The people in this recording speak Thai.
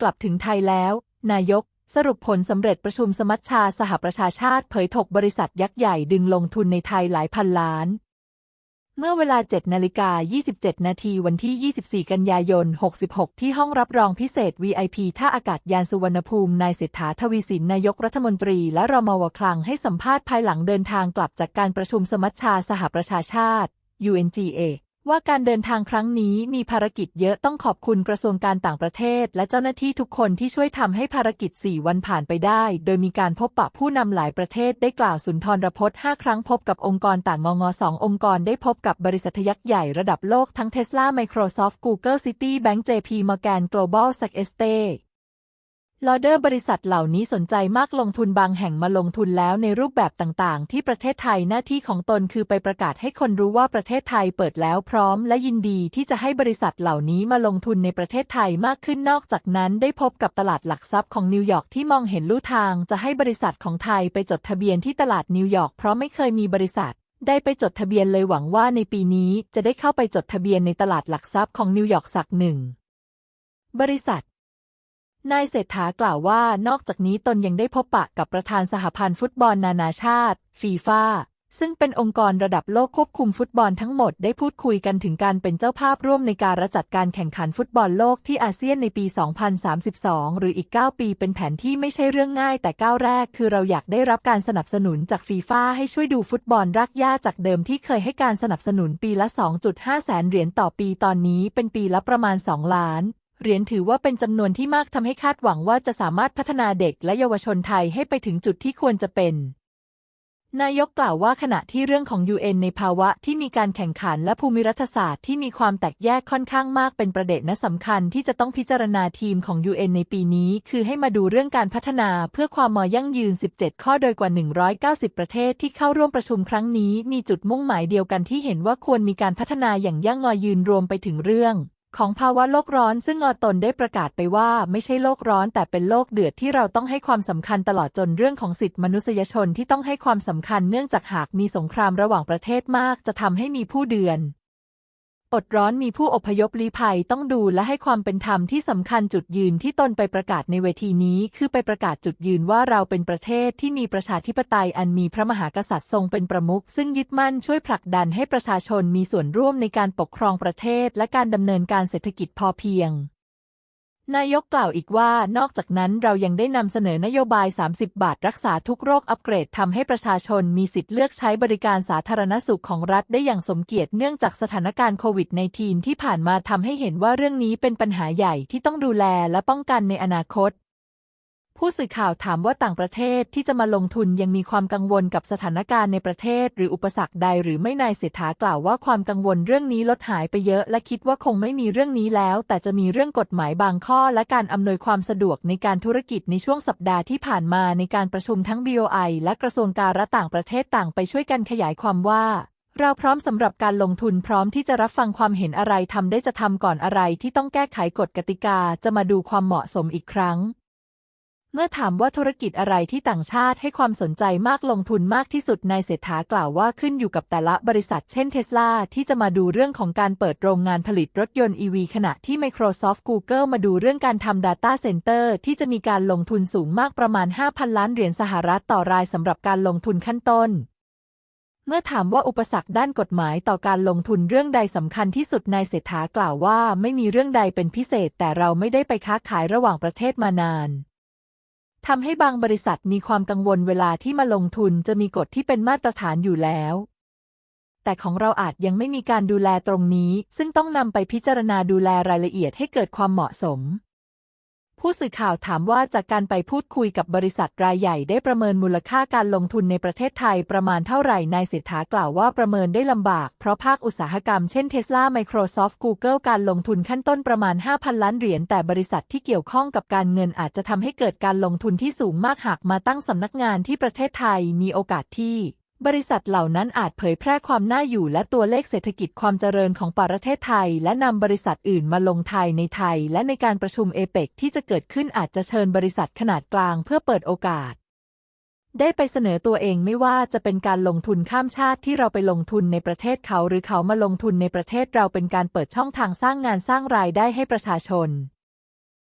กลับถึงไทยแล้ว นายก สรุปผลสำเร็จประชุมสมัชชาสหประชาชาติเผยถกบริษัทยักษ์ใหญ่ดึงลงทุนในไทยหลายพันล้าน เมื่อเวลา 7 นาฬิกา 27 นาทีวันที่ 24 กันยายน 66 ที่ห้องรับรองพิเศษ VIP ท่าอากาศยานสุวรรณภูมิ นายเศรษฐาทวีสินนายกรัฐมนตรี และรมวคลังให้สัมภาษณ์ภายหลังเดินทางกลับจากการประชุมสมัชชาสหประชาชาติ UNGA ว่าการเดินทางครั้งนี้มีภารกิจเยอะต้องขอบคุณกระทรวงการต่างประเทศ และเจ้าหน้าที่ทุกคนที่ช่วยทำให้ภารกิจ 4 วันผ่านไปได้ โดยมีการพบปะผู้นำหลายประเทศได้กล่าวสุนทรพจน์ 5 ครั้งพบกับองค์กรต่างงงสององค์กรได้พบกับบริษัทยักษ์ใหญ่ระดับโลกทั้ง Tesla Microsoft Google City Bank JP Morgan Global s a c e s t e ลอเดอร์บริษัทเหล่านี้สนใจมากลงทุนบางแห่งมาลงทุนแล้วในรูปแบบต่างๆ ที่ประเทศไทยหน้าที่ของตนคือไปประกาศให้คนรู้ว่าประเทศไทยเปิดแล้วพร้อม และยินดีที่จะให้บริษัทเหล่านี้มาลงทุนในประเทศไทยมากขึ้นนอกจากนั้นได้พบกับตลาดหลักทรัพย์ของนิวยอร์กที่มองเห็นลู่ทางจะให้บริษัทของไทยไปจดทะเบียนที่ตลาดนิวยอร์กเพราะไม่เคยมีบริษัทได้ไปจดทะเบียนเลยหวังว่าในปีนี้จะได้เข้าไปจดทะเบียนในตลาดหลักทรัพย์ของนิวยอร์กสักหนึ่งบริษัท นายเศรษฐากล่าวว่านอกจากนี้ตนยังได้พบปะกับประธานสหพันธ์ฟุตบอลนานาชาติ ฟีฟ่าซึ่งเป็นองค์กรระดับโลกควบคุมฟุตบอลทั้งหมดได้พูดคุยกันถึงการเป็นเจ้าภาพร่วมในการจัดการแข่งขันฟุตบอลโลกที่อาเซียนในปี 2032 หรืออีก 9 ปีเป็นแผนที่ไม่ใช่เรื่องง่ายแต่ก้าวแรก คือเราอยากได้รับการสนับสนุนจากฟีฟ่าให้ช่วยดูฟุตบอลรากหญ้าจากเดิมที่เคยให้การสนับสนุนปีละ 2.5 แสนเหรียญต่อปีตอนนี้เป็นปีละประมาณ 2 ล้าน เหรียญถือว่าเป็นจำนวนที่มากทำให้คาดหวังว่าจะสามารถพัฒนาเด็กและเยาวชนไทยให้ไปถึงจุดที่ควรจะเป็น นายกกล่าวว่าขณะที่เรื่องของ UN ในภาวะที่มีการแข่งขันและภูมิรัฐศาสตร์ที่มีความแตกแยกค่อนข้างมากเป็นประเด็นสำคัญที่จะต้องพิจารณาทีมของ UN ในปีนี้ คือให้มาดูเรื่องการพัฒนาเพื่อความมอยั่งยืน 17 ข้อโดยกว่า 190 ประเทศที่เข้าร่วมประชุมครั้งนี้ มีจุดมุ่งหมายเดียวกันที่เห็นว่าควรมีการพัฒนาอย่างยั่งยืนรวมไปถึงเรื่อง ของภาวะโลกร้อนซึ่งออตนได้ประกาศไปว่าไม่ใช่โลกร้อนแต่เป็นโลกเดือดที่เราต้องให้ความสำคัญตลอดจนเรื่องของสิทธิมนุษยชนที่ต้องให้ความสำคัญเนื่องจากหากมีสงครามระหว่างประเทศมากจะทำให้มีผู้เดือน อดร้อนมีผู้อพยพลี้ภัยต้องดูและให้ความเป็นธรรมที่สำคัญจุดยืนที่ตนไปประกาศในเวทีนี้ คือไปประกาศจุดยืนว่าเราเป็นประเทศที่มีประชาธิปไตยอันมีพระมหากษัตริย์ทรงเป็นประมุขซึ่งยึดมั่นช่วยผลักดันให้ประชาชนมีส่วนร่วมในการปกครองประเทศและการดำเนินการเศรษฐกิจพอเพียง นายกกล่าวอีกว่านอกจากนั้นเรายังได้นำเสนอนโยบาย 30 บาทรักษาทุกโรคอัปเกรดทำให้ประชาชนมีสิทธิ์เลือกใช้บริการสาธารณสุขของรัฐได้อย่างสมเกียรติเนื่องจากสถานการณ์โควิด -19 ที่ผ่านมาทำให้เห็นว่าเรื่องนี้เป็นปัญหาใหญ่ที่ต้องดูแลและป้องกันในอนาคต ผู้สื่อข่าวถามว่าต่างประเทศที่จะมาลงทุนยังมีความกังวลกับสถานการณ์ในประเทศ หรืออุปสรรคใดหรือไม่นายเศรษฐากล่าวว่าความกังวลเรื่องนี้ลดหายไปเยอะ และคิดว่าคงไม่มีเรื่องนี้แล้ว แต่จะมีเรื่องกฎหมายบางข้อ และการอำนวยความสะดวกในการธุรกิจในช่วงสัปดาห์ที่ผ่านมาในการประชุมทั้ง BOI และกระทรวงการต่างประเทศต่างไปช่วยกันขยายความว่าเราพร้อมสำหรับการลงทุนพร้อมที่จะรับฟังความเห็นอะไรทำได้จะทำก่อนอะไรที่ต้องแก้ไขกฎกติกาจะมาดูความเหมาะสมอีกครั้ง เมื่อถามว่าธุรกิจอะไรที่ต่างชาติให้ความสนใจมากลงทุนมากที่สุดนายเศรษฐากล่าวว่าขึ้นอยู่กับแต่ละบริษัทเช่นเทสลาที่จะมาดูเรื่องของการเปิดโรงงานผลิตรถยนต์ EV ขณะที่ Microsoft Google มาดูเรื่องการทำ Data Center ที่จะมีการลงทุนสูงมากประมาณ 5,000 ล้านเหรียญสหรัฐต่อรายสำหรับการลงทุนขั้นต้นเมื่อถามว่าอุปสรรคด้านกฎหมายต่อการลงทุนเรื่องใดสำคัญที่สุดนายเศรษฐากล่าวว่าไม่มีเรื่องใดเป็นพิเศษแต่เราไม่ได้ไปค้าขายระหว่างประเทศมานาน ทำให้บางบริษัทมีความกังวลเวลาที่มาลงทุนจะมีกฎที่เป็นมาตรฐานอยู่แล้ว แต่ของเราอาจยังไม่มีการดูแลตรงนี้ ซึ่งต้องนำไปพิจารณาดูแลรายละเอียดให้เกิดความเหมาะสม ผู้สื่อข่าวถามว่าจากการไปพูดคุยกับบริษัทรายใหญ่ได้ประเมินมูลค่าการลงทุนในประเทศไทยประมาณเท่าไหร่ นายเศรษฐากล่าวว่าประเมินได้ลำบาก เพราะภาคอุตสาหกรรมเช่น Tesla Microsoft Google การลงทุนขั้นต้นประมาณ 5,000 ล้านเหรียญ แต่บริษัทที่เกี่ยวข้องกับการเงินอาจจะทำให้เกิดการลงทุนที่สูงมากหากมาตั้งสำนักงานที่ประเทศไทยมีโอกาสที่ บริษัทเหล่านั้นอาจเผยแพร่ความน่าอยู่และตัวเลขเศรษฐกิจความเจริญของประเทศไทย และนำบริษัทอื่นมาลงไทยในไทย และในการประชุมเอเปกที่จะเกิดขึ้นอาจจะเชิญบริษัทขนาดกลางเพื่อเปิดโอกาส ได้ไปเสนอตัวเองไม่ว่าจะเป็นการลงทุนข้ามชาติที่เราไปลงทุนในประเทศเขา หรือเขามาลงทุนในประเทศเราเป็นการเปิดช่องทางสร้างงานสร้างรายได้ให้ประชาชน